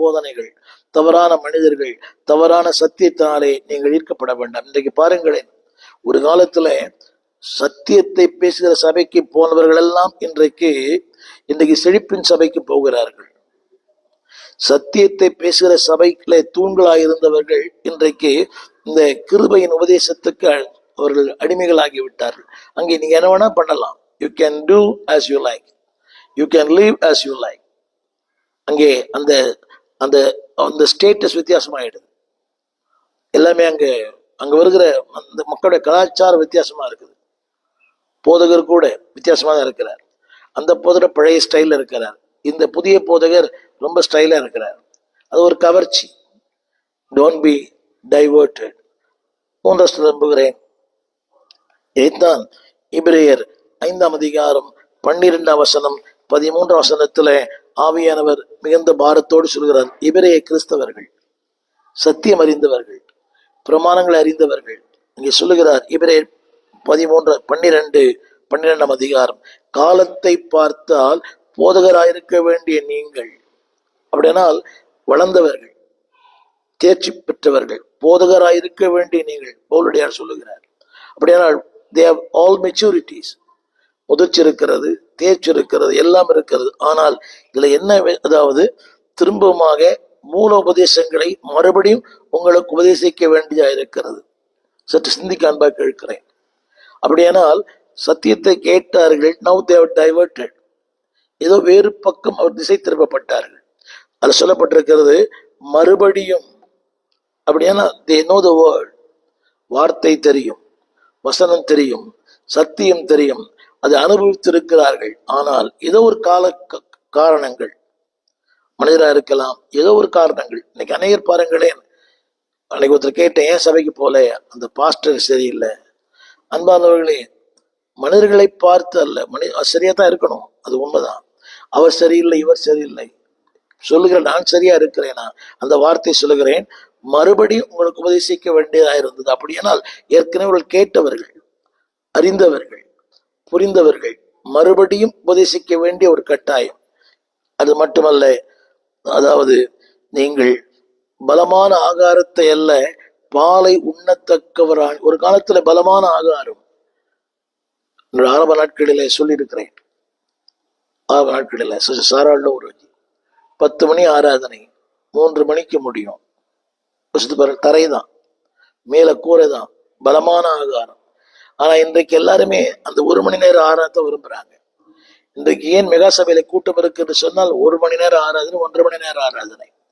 போதனைகள் தவறான மனிதர்கள் தவறான சத்தியத்தினாலே நீங்கள் ஈர்க்கப்பட வேண்டாம். இன்றைக்கு பாருங்களேன் ஒரு காலத்துல சத்தியத்தை பேசுகிற சபைக்கு போனவர்கள் எல்லாம் இன்றைக்கு இன்றைக்கு செழிப்பின் சபைக்கு போகிறார்கள். சத்தியத்தை பேசுகிற சபைக்குள்ளே தூண்களாக இருந்தவர்கள் இன்றைக்கு இந்த கிருபையின் உபதேசத்துக்கு அவர்கள் அடிமைகளாகி விட்டார்கள். அங்கே நீங்க என்ன வேணா பண்ணலாம். You can do as you like you can leave as you like அங்கே அந்த அந்த அந்த ஸ்டேட்டஸ் வித்தியாசமாயிடுது. எல்லாமே அங்கே அங்கே வருகிற அந்த மக்களுடைய கலாச்சாரம் வித்தியாசமாக இருக்குது. போதகர் கூட வித்தியாசமாக தான் இருக்கிறார். அந்த போதகர் பழைய ஸ்டைலில் இருக்கிறார். இந்த புதிய போதகர் ரொம்ப ஸ்டைலாக இருக்கிறார். அது ஒரு கவர்ச்சி. டோன்ட் பி டைவர்டட் மூன்றாவது நம்புகிறேன் இதைத்தான் இபிரேயர் ஐந்தாம் அதிகாரம் பன்னிரெண்டாம் வசனம் பதிமூன்றாம் வசனத்தில் ஆவியானவர் மிகுந்த பாரத்தோடு சொல்கிறார் இவரே கிறிஸ்தவர்கள் சத்தியம் அறிந்தவர்கள் பிரமாணங்களை அறிந்தவர்கள். இங்கே சொல்லுகிறார் இவரே பதிமூன்று பன்னிரண்டு பன்னிரெண்டாம் அதிகாரம் காலத்தை பார்த்தால் போதகராயிருக்க வேண்டிய நீங்கள். அப்படியானால் வளர்ந்தவர்கள் தேர்ச்சி பெற்றவர்கள் போதகராயிருக்க வேண்டிய நீங்கள் பவுலடியார் சொல்லுகிறார். அப்படியானால் தேவ் ஆல் மெச்சூரிட்டிஸ் உதிர்ச்சிருக்கிறது தேய்ச்சிருக்கிறது எல்லாம் இருக்கிறது. ஆனால் இதுல என்ன வே- அதாவது திரும்பமாக மூல உபதேசங்களை மறுபடியும் உங்களுக்கு உபதேசிக்க வேண்டியதாக இருக்கிறது. சற்று சிந்திக்க அன்பாக கேட்கிறேன். அப்படியானால் சத்தியத்தை கேட்டார்கள் நவ் தேவ் டைவர்டட் ஏதோ வேறு பக்கம் அவர் திசை திருப்பப்பட்டார்கள். அது சொல்லப்பட்டிருக்கிறது மறுபடியும் அப்படியானா தே நோ த வேர்ல்ட் வார்த்தை தெரியும் வசனம் தெரியும் சத்தியம் தெரியும். அதை அனுபவித்திருக்கிறார்கள். ஆனால் ஏதோ ஒரு கால க- காரணங்கள் மனிதராக இருக்கலாம் ஏதோ ஒரு காரணங்கள். இன்னைக்கு அநேகர் பாருங்களேன் அன்னைக்கு ஒருத்தர் கேட்டேன் ஏன் சபைக்கு போல? அந்த பாஸ்டர் சரியில்லை. அன்பானவர்களே மனிதர்களை பார்த்து அல்ல மனி சரியா தான் இருக்கணும் அது உண்மைதான். அவர் சரியில்லை இவர் சரியில்லை. சொல்லுகிற நான் சரியா இருக்கிறேனா? அந்த வார்த்தை சொல்லுகிறேன் மறுபடியும் உங்களுக்கு உபதேசிக்க வேண்டியதாக இருந்தது. அப்படியானால் ஏற்கனவே அவர்கள் கேட்டவர்கள் அறிந்தவர்கள் புரிந்தவர்கள் மறுபடியும் உபதேசிக்க வேண்டிய ஒரு கட்டாயம். அது மட்டுமல்ல அதாவது நீங்கள் பலமான ஆகாரத்தை அல்ல பாலை உண்ணத்தக்கவராய் ஒரு காலத்துல பலமான ஆகாரம். ஆரம்ப நாட்களிலே சொல்லியிருக்கிறேன். ஆரம்ப நாட்களில் சாராள ஒரு பத்து மணி ஆராதனை மூன்று மணிக்கு முடியும். தரைதான் தரை தான் மேல கூரை தான் பலமான ஆகாரம். ஆனா இன்றைக்கு எல்லாருமே அந்த ஒரு மணி நேரம் ஆராதத்தை விரும்புறாங்க. இன்றைக்கு ஏன் மெகா சபையில கூட்டம் இருக்குன்னு சொன்னால் ஒரு மணி நேரம் ஆராதனை ஒன்றரை மணி நேரம் ஆராதனை.